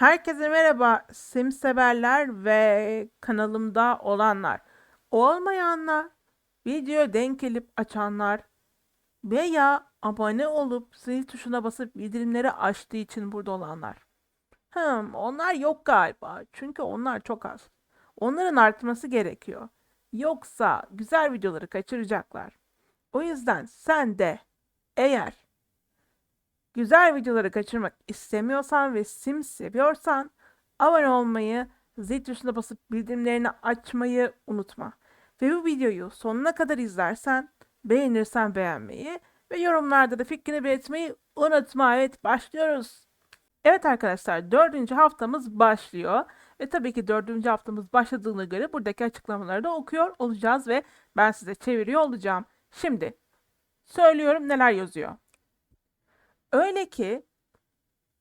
Herkese merhaba sim severler ve kanalımda olanlar. Olmayanlar, videoya denk gelip açanlar veya abone olup zil tuşuna basıp bildirimleri açtığı için burada olanlar. Hım, onlar yok galiba. Çünkü onlar çok az. Onların artması gerekiyor. Yoksa güzel videoları kaçıracaklar. O yüzden sen de eğer Güzel videoları kaçırmak istemiyorsan ve sim seviyorsan abone olmayı, zil tuşuna basıp bildirimlerini açmayı unutma. Ve bu videoyu sonuna kadar izlersen, beğenirsen beğenmeyi ve yorumlarda da fikrini belirtmeyi unutma. Evet başlıyoruz. Evet arkadaşlar dördüncü haftamız başlıyor. Ve tabii ki dördüncü haftamız başladığına göre buradaki açıklamaları da okuyor olacağız ve ben size çeviriyor olacağım. Şimdi söylüyorum neler yazıyor. Öyle ki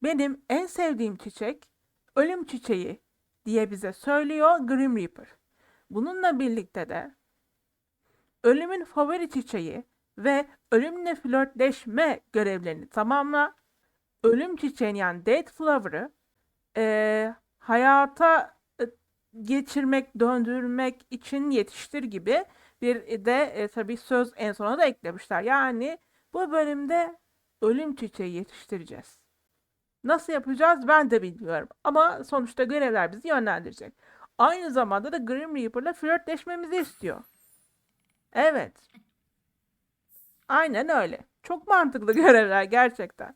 benim en sevdiğim çiçek ölüm çiçeği diye bize söylüyor Grim Reaper. Bununla birlikte de ölümün favori çiçeği ve ölümle flörtleşme görevlerini tamamla. Ölüm çiçeğini yani Death Flower'ı eee, hayata e, geçirmek, döndürmek için yetiştir gibi bir de e, tabii söz en sona da eklemişler. Yani bu bölümde ölüm çiçeği yetiştireceğiz. Nasıl yapacağız ben de bilmiyorum. Ama sonuçta görevler bizi yönlendirecek. Aynı zamanda da Grim Reaper'la flörtleşmemizi istiyor. Evet. Aynen öyle. Çok mantıklı görevler gerçekten.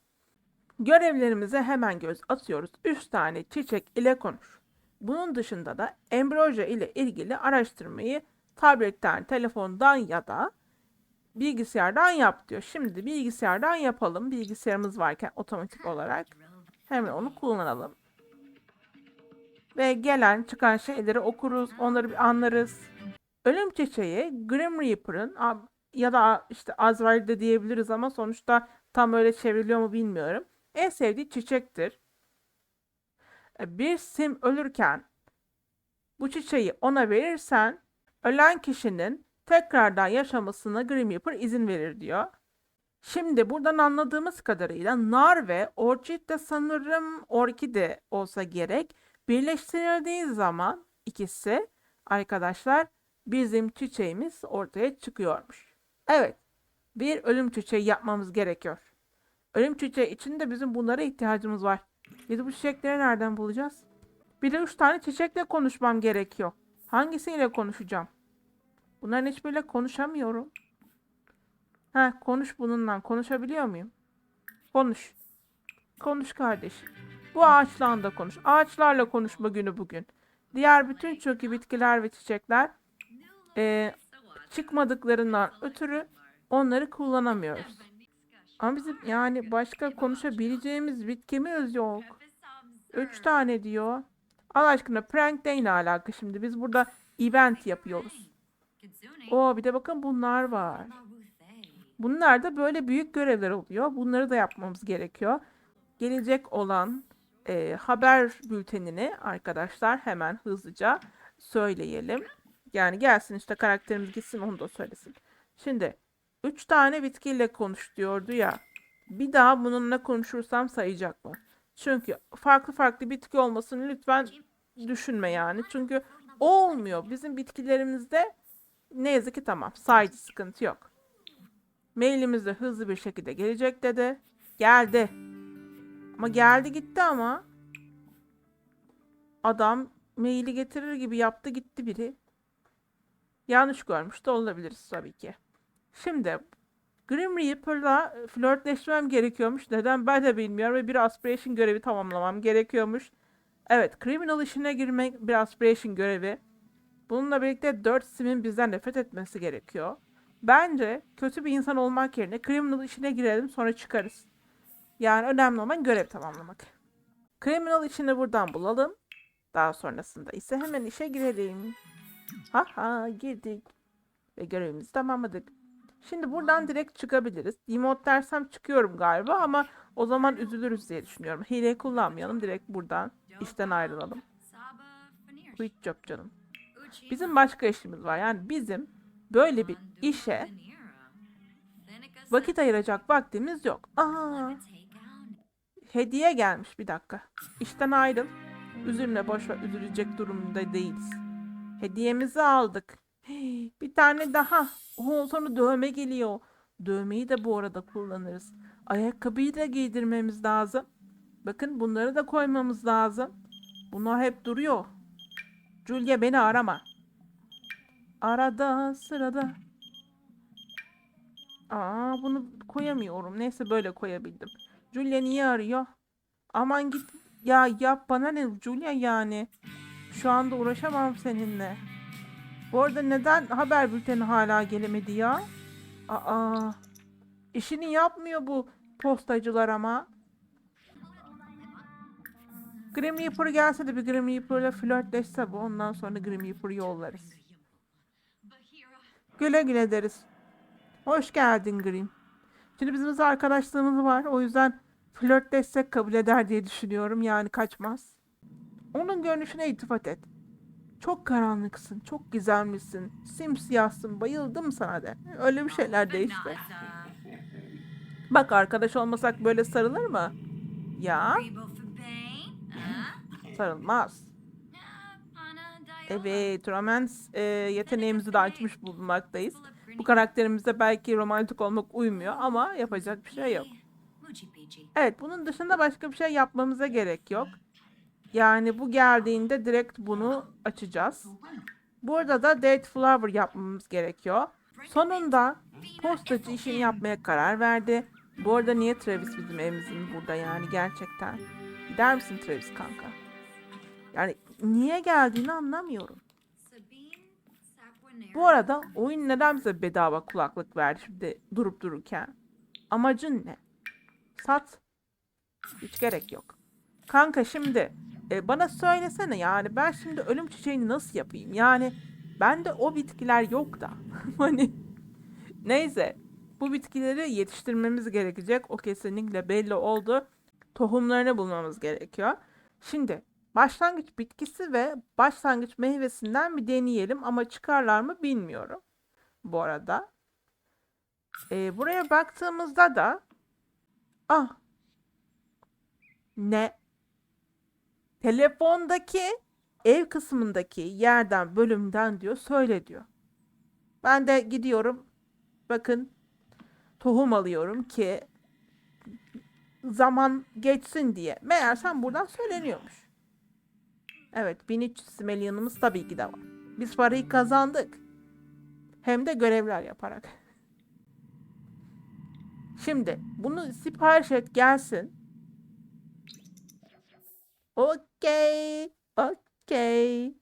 Görevlerimize hemen göz atıyoruz. 3 tane çiçek ile konuş. Bunun dışında da embroje ile ilgili araştırmayı tabletten, telefondan ya da bilgisayardan yap diyor. Şimdi bilgisayardan yapalım. Bilgisayarımız varken otomatik olarak hemen onu kullanalım. Ve gelen çıkan şeyleri okuruz, onları bir anlarız. Ölüm çiçeği Grim Reaper'ın ya da işte Azrail de diyebiliriz ama sonuçta tam öyle çevriliyor mu bilmiyorum. En sevdiği çiçektir. E, Bir sim ölürken bu çiçeği ona verirsen ölen kişinin tekrardan yaşamasına Grim Reaper izin verir diyor. Şimdi buradan anladığımız kadarıyla nar ve orchid de sanırım orkide olsa gerek. Birleştirildiği zaman ikisi arkadaşlar bizim çiçeğimiz ortaya çıkıyormuş. Evet bir ölüm çiçeği yapmamız gerekiyor. Ölüm çiçeği için de bizim bunlara ihtiyacımız var. Biz bu çiçekleri nereden bulacağız? Bir de üç tane çiçekle konuşmam gerekiyor. Hangisiyle konuşacağım? Bunların hiçbiriyle konuşamıyorum. Ha konuş bununla. Konuşabiliyor muyum? Konuş. Konuş kardeşim. Bu ağaçla da konuş. Ağaçlarla konuşma günü bugün. Diğer bütün çökü bitkiler ve çiçekler eee, çıkmadıklarından ötürü onları kullanamıyoruz. Ama bizim yani başka konuşabileceğimiz bitkimiz yok. Üç tane diyor. Allah aşkına prank ne alaka şimdi? Biz burada event yapıyoruz. Oo bir de bakın bunlar var. Bunlar da böyle büyük görevler oluyor. Bunları da yapmamız gerekiyor. Gelecek olan e, haber bültenini arkadaşlar hemen hızlıca söyleyelim. Yani gelsin işte karakterimiz gitsin onu da söylesin. Şimdi üç tane bitkiyle konuş diyordu ya. Bir daha bununla konuşursam sayacak mı? Çünkü farklı farklı bitki olmasını lütfen düşünme yani. Çünkü o olmuyor. Bizim bitkilerimizde ne yazık ki tamam. Saydı sıkıntı yok. Mailimiz de hızlı bir şekilde gelecek dedi. Geldi. Ama geldi gitti ama. Adam maili getirir gibi yaptı gitti biri. Yanlış görmüş de olabiliriz tabii ki. Şimdi Grim Reaper'la flörtleşmem gerekiyormuş. Neden ben de bilmiyorum ve bir aspiration görevi tamamlamam gerekiyormuş. Evet, criminal işine girmek bir aspiration görevi. Bununla birlikte 4 simin bizden nefret etmesi gerekiyor. Bence kötü bir insan olmak yerine criminal işine girelim sonra çıkarız. Yani önemli olan görev tamamlamak. Criminal işini buradan bulalım. Daha sonrasında ise hemen işe girelim. Haha girdik. Ve görevimizi tamamladık. Şimdi buradan direkt çıkabiliriz. Demote dersem çıkıyorum galiba ama o zaman üzülürüz diye düşünüyorum. Hile kullanmayalım. Direkt buradan işten ayrılalım. Quit job canım. Bizim başka işimiz var. Yani bizim böyle bir işe vakit ayıracak vaktimiz yok. Aa, Hediye gelmiş bir dakika. İşten ayrıl. Üzülme boş ver üzülecek durumda değiliz. Hediyemizi aldık. Bir tane daha. Oo, sonra dövme geliyor. Dövmeyi de bu arada kullanırız. Ayakkabıyı da giydirmemiz lazım. Bakın bunları da koymamız lazım. Bunlar hep duruyor. Julia beni arama. Arada sırada. Aa bunu koyamıyorum. Neyse böyle koyabildim. Julia niye arıyor? Aman git. Ya yap bana ne Julia yani. Şu anda uğraşamam seninle. Bu arada neden haber bülteni hala gelemedi ya? Aa. İşini yapmıyor bu postacılar ama. Grim Reaper gelse de bir Grim Reaper'la flörtleşse bu. Ondan sonra Grim Reaper'ı yollarız. Güle güle deriz. Hoş geldin Grim. Şimdi bizim arkadaşlığımız var. O yüzden flörtleşsek kabul eder diye düşünüyorum. Yani kaçmaz. Onun görünüşüne iltifat et. Çok karanlıksın, çok gizemlisin, simsiyahsın, bayıldım sana de. Öyle bir şeyler de işte. Bak arkadaş olmasak böyle sarılır mı? Ya sarılmaz. Evet, romans e, yeteneğimizi de açmış bulunmaktayız. Bu karakterimize belki romantik olmak uymuyor ama yapacak bir şey yok. Evet, bunun dışında başka bir şey yapmamıza gerek yok. Yani bu geldiğinde direkt bunu açacağız. Burada da Date Flower yapmamız gerekiyor. Sonunda postacı işini yapmaya karar verdi. Bu arada niye Travis bizim evimizin burada yani gerçekten? Gider misin Travis kanka? Yani niye geldiğini anlamıyorum. Bu arada oyun neden bize bedava kulaklık verdi şimdi durup dururken? Amacın ne? Sat. Hiç gerek yok. Kanka şimdi e, bana söylesene yani ben şimdi ölüm çiçeğini nasıl yapayım? Yani bende o bitkiler yok da. hani neyse bu bitkileri yetiştirmemiz gerekecek. O kesinlikle belli oldu. Tohumlarını bulmamız gerekiyor. Şimdi başlangıç bitkisi ve başlangıç meyvesinden bir deneyelim ama çıkarlar mı bilmiyorum. Bu arada. E, buraya baktığımızda da ah ne telefondaki ev kısmındaki yerden bölümden diyor söyle diyor. Ben de gidiyorum bakın tohum alıyorum ki zaman geçsin diye. Meğersem buradan söyleniyormuş. Evet 1300 smelyanımız tabii ki de var. Biz parayı kazandık. Hem de görevler yaparak. Şimdi bunu sipariş et gelsin. Okey. Okey.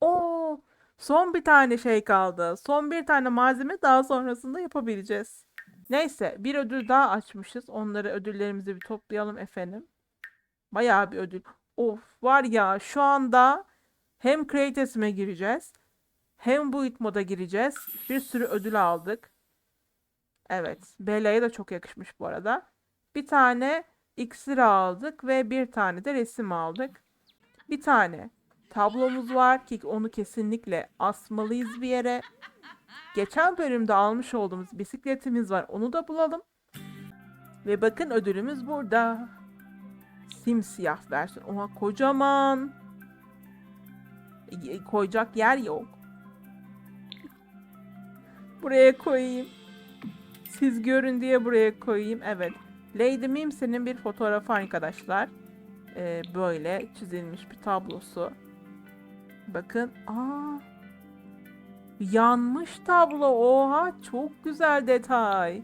Oo, son bir tane şey kaldı. Son bir tane malzeme daha sonrasında yapabileceğiz. Neyse bir ödül daha açmışız. Onları ödüllerimizi bir toplayalım efendim. Bayağı bir ödül. Of var ya şu anda hem Creates'ime gireceğiz. Hem Build moda gireceğiz. Bir sürü ödül aldık. Evet. Bella'ya da çok yakışmış bu arada. Bir tane iksir aldık ve bir tane de resim aldık. Bir tane tablomuz var ki onu kesinlikle asmalıyız bir yere. Geçen bölümde almış olduğumuz bisikletimiz var. Onu da bulalım. Ve bakın ödülümüz burada. Simsiyah versiyon. Oha kocaman. E, Koyacak yer yok. Buraya koyayım. Siz görün diye buraya koyayım. Evet. Lady Mimsey'nin bir fotoğrafı arkadaşlar. Ee, böyle çizilmiş bir tablosu. Bakın. Aa. Yanmış tablo. Oha çok güzel detay.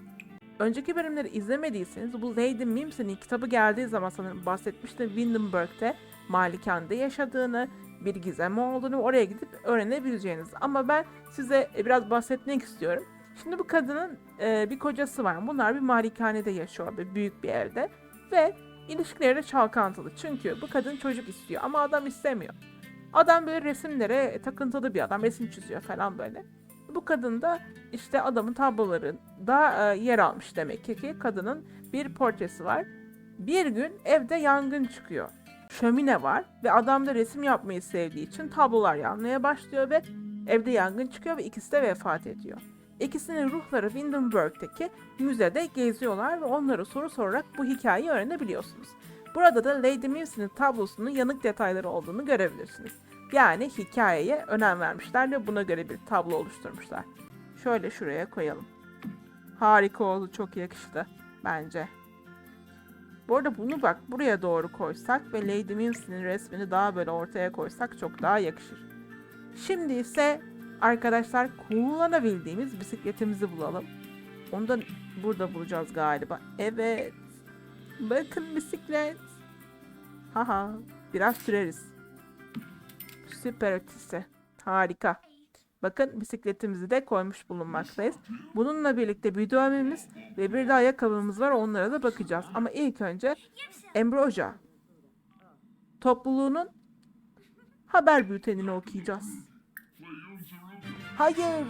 Önceki bölümleri izlemediyseniz bu Lady Mimsey'nin kitabı geldiği zaman sanırım bahsetmiştim. Windenburg'te malikanda yaşadığını, bir gizem olduğunu oraya gidip öğrenebileceğiniz. Ama ben size biraz bahsetmek istiyorum. Şimdi bu kadının e, bir kocası var. Bunlar bir malikanede yaşıyor. Bir büyük bir evde. Ve ilişkileri de çalkantılı. Çünkü bu kadın çocuk istiyor ama adam istemiyor. Adam böyle resimlere takıntılı bir adam. Resim çiziyor falan böyle. Bu kadın da işte adamın tablolarında e, yer almış demek ki kadının bir portresi var. Bir gün evde yangın çıkıyor. Şömine var ve adam da resim yapmayı sevdiği için tablolar yanmaya başlıyor ve evde yangın çıkıyor ve ikisi de vefat ediyor. İkisinin ruhları Windenburg'daki müzede geziyorlar ve onlara soru sorarak bu hikayeyi öğrenebiliyorsunuz. Burada da Lady Mils'in tablosunun yanık detayları olduğunu görebilirsiniz. Yani hikayeye önem vermişler ve buna göre bir tablo oluşturmuşlar. Şöyle şuraya koyalım. Harika oldu, çok yakıştı bence. Bu arada bunu bak buraya doğru koysak ve Lady Mils'in resmini daha böyle ortaya koysak çok daha yakışır. Şimdi ise arkadaşlar kullanabildiğimiz bisikletimizi bulalım. Onu da burada bulacağız galiba. Evet. Bakın bisiklet. Haha. Biraz süreriz. Süper ötesi. Harika. Bakın bisikletimizi de koymuş bulunmaktayız. Bununla birlikte bir dövmemiz ve bir de ayakkabımız var. Onlara da bakacağız. Ama ilk önce Ambrosia topluluğunun haber bültenini okuyacağız. Hayır.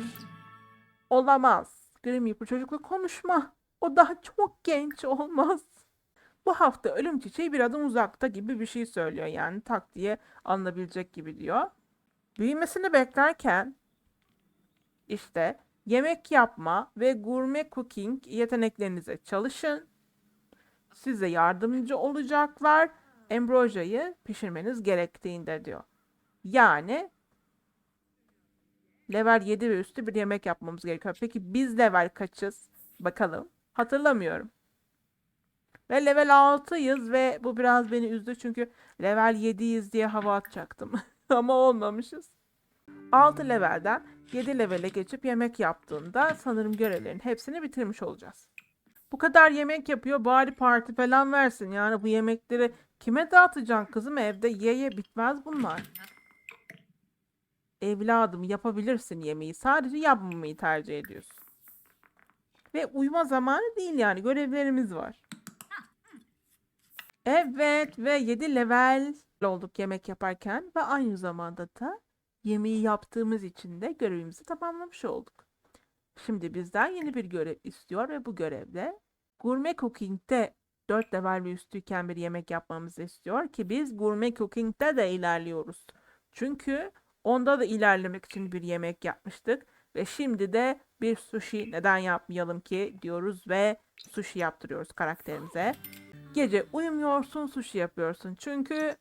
Olamaz. Grim Reaper çocukla konuşma. O daha çok genç olmaz. Bu hafta ölüm çiçeği bir adım uzakta gibi bir şey söylüyor yani tak diye alınabilecek gibi diyor. Büyümesini beklerken işte yemek yapma ve gurme cooking yeteneklerinize çalışın. Size yardımcı olacaklar. Ambrosia'yı pişirmeniz gerektiğinde diyor. Yani level 7 ve üstü bir yemek yapmamız gerekiyor. Peki biz level kaçız? Bakalım. Hatırlamıyorum. Ve level 6'yız ve bu biraz beni üzdü çünkü level 7'yiz diye hava atacaktım. Ama olmamışız. 6 levelden 7 levele geçip yemek yaptığında sanırım görevlerin hepsini bitirmiş olacağız. Bu kadar yemek yapıyor bari parti falan versin. Yani bu yemekleri kime dağıtacaksın kızım evde ye ye bitmez bunlar. Evladım yapabilirsin yemeği sadece yapmamayı tercih ediyorsun. Ve uyuma zamanı değil yani görevlerimiz var. Evet ve 7 level olduk yemek yaparken ve aynı zamanda da yemeği yaptığımız için de görevimizi tamamlamış olduk. Şimdi bizden yeni bir görev istiyor ve bu görevde Gourmet Cooking'de 4 level ve üstüyken bir yemek yapmamızı istiyor ki biz Gourmet Cooking'de de ilerliyoruz. Çünkü onda da ilerlemek için bir yemek yapmıştık ve şimdi de bir sushi neden yapmayalım ki diyoruz ve sushi yaptırıyoruz karakterimize. Gece uyumuyorsun, sushi yapıyorsun. Çünkü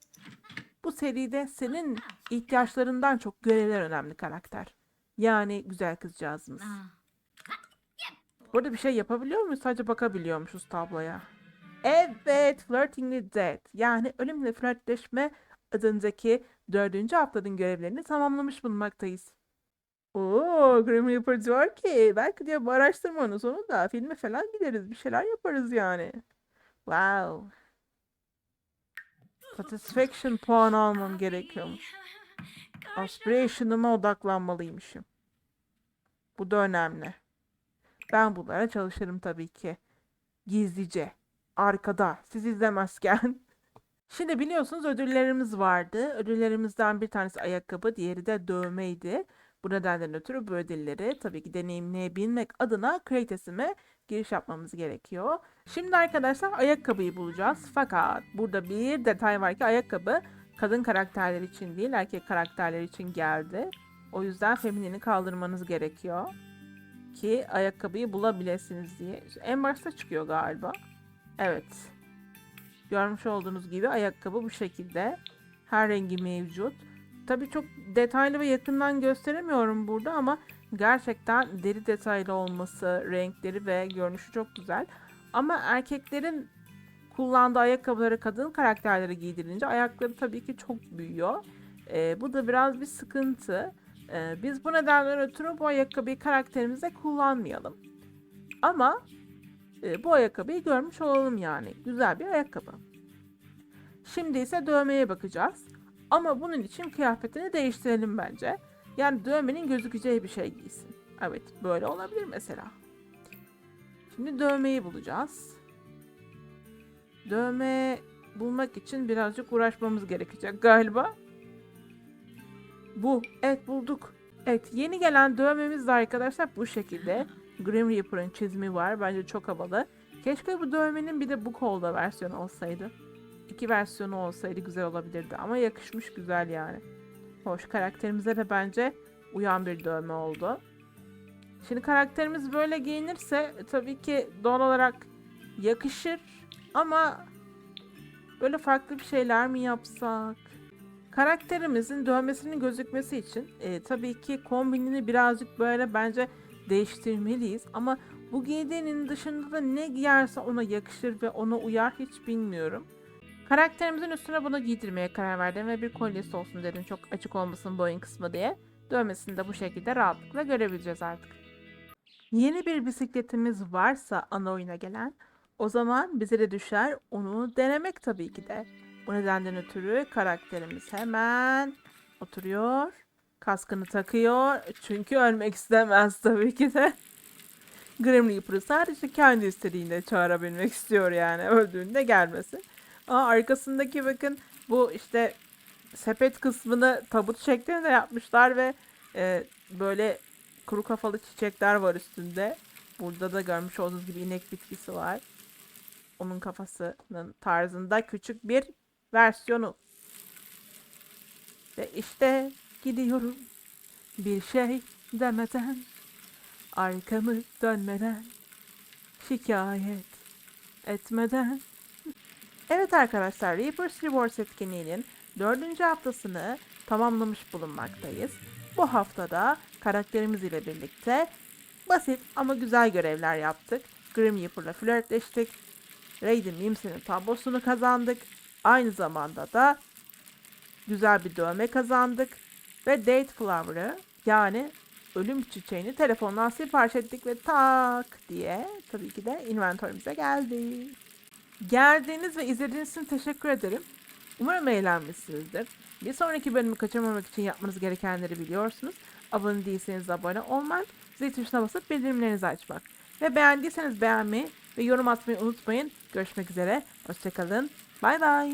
bu seride senin ihtiyaçlarından çok görevler önemli karakter. Yani güzel kızcağızımız. Burada bir şey yapabiliyor muyuz? Sadece bakabiliyormuşuz tabloya. Evet, Flirting with Death. Yani ölümle flörtleşme adındaki dördüncü haftanın görevlerini tamamlamış bulunmaktayız. Oo, Grim Reaper diyor ki belki diyor bu araştırmanın sonunda filme falan gideriz. Bir şeyler yaparız yani. Wow. Satisfaction puanı almam gerekiyormuş. Aspiration'ıma odaklanmalıymışım. Bu da önemli. Ben bunlara çalışırım tabii ki. Gizlice. Arkada. Siz izlemezken. Şimdi biliyorsunuz ödüllerimiz vardı. Ödüllerimizden bir tanesi ayakkabı, diğeri de dövmeydi. Bu nedenden ötürü bu ödülleri tabii ki deneyimleyebilmek adına Creates'ime giriş yapmamız gerekiyor. Şimdi arkadaşlar ayakkabıyı bulacağız. Fakat burada bir detay var ki ayakkabı kadın karakterler için değil erkek karakterler için geldi. O yüzden feminini kaldırmanız gerekiyor. Ki ayakkabıyı bulabilirsiniz diye. En başta çıkıyor galiba. Evet. Görmüş olduğunuz gibi ayakkabı bu şekilde. Her rengi mevcut. Tabii çok detaylı ve yakından gösteremiyorum burada ama gerçekten deri detaylı olması, renkleri ve görünüşü çok güzel. Ama erkeklerin kullandığı ayakkabıları kadın karakterlere giydirince ayakları tabii ki çok büyüyor. Ee, bu da biraz bir sıkıntı. Ee, biz bu nedenden ötürü bu ayakkabıyı karakterimize kullanmayalım. Ama e, bu ayakkabıyı görmüş olalım yani. Güzel bir ayakkabı. Şimdi ise dövmeye bakacağız. Ama bunun için kıyafetini değiştirelim bence. Yani dövmenin gözükeceği bir şey giysin. Evet böyle olabilir mesela. Şimdi dövmeyi bulacağız. Dövme bulmak için birazcık uğraşmamız gerekecek galiba. Bu. Evet bulduk. Evet yeni gelen dövmemiz de arkadaşlar bu şekilde. Grim Reaper'ın çizimi var. Bence çok havalı. Keşke bu dövmenin bir de bu kolda versiyonu olsaydı. İki versiyonu olsaydı güzel olabilirdi. Ama yakışmış güzel yani. Hoş karakterimize de bence uyan bir dövme oldu. Şimdi karakterimiz böyle giyinirse tabii ki doğal olarak yakışır ama böyle farklı bir şeyler mi yapsak? Karakterimizin dövmesinin gözükmesi için e, tabii ki kombinini birazcık böyle bence değiştirmeliyiz ama bu giydiğinin dışında da ne giyerse ona yakışır ve ona uyar hiç bilmiyorum. Karakterimizin üstüne bunu giydirmeye karar verdim ve bir kolyesi olsun dedim çok açık olmasın boyun kısmı diye. Dövmesini de bu şekilde rahatlıkla görebileceğiz artık. Yeni bir bisikletimiz varsa ana oyuna gelen o zaman bize de düşer onu denemek tabii ki de. Bu nedenden ötürü karakterimiz hemen oturuyor. Kaskını takıyor. Çünkü ölmek istemez tabii ki de. Grim Reaper'ı sadece kendi istediğinde çağırabilmek istiyor yani. Öldüğünde gelmesin. Aa, arkasındaki bakın bu işte sepet kısmını tabut şeklinde yapmışlar ve e, böyle kuru kafalı çiçekler var üstünde. Burada da görmüş olduğunuz gibi inek bitkisi var. Onun kafasının tarzında küçük bir versiyonu. Ve işte gidiyorum bir şey demeden arkamı dönmeden şikayet etmeden Evet arkadaşlar Reapers Rewards etkinliğinin dördüncü haftasını tamamlamış bulunmaktayız. Bu haftada karakterimiz ile birlikte basit ama güzel görevler yaptık. Grim Reaper'la flörtleştik. Raiden Mims'in tablosunu kazandık. Aynı zamanda da güzel bir dövme kazandık. Ve Date Flower'ı yani ölüm çiçeğini telefondan sipariş ettik ve tak diye tabii ki de inventörümüze geldi. Geldiğiniz ve izlediğiniz için teşekkür ederim. Umarım eğlenmişsinizdir. Bir sonraki bölümü kaçırmamak için yapmanız gerekenleri biliyorsunuz. Abone değilseniz abone olmak, zil tuşuna basıp bildirimlerinizi açmak. Ve beğendiyseniz beğenmeyi ve yorum atmayı unutmayın. Görüşmek üzere, hoşçakalın, bay bay.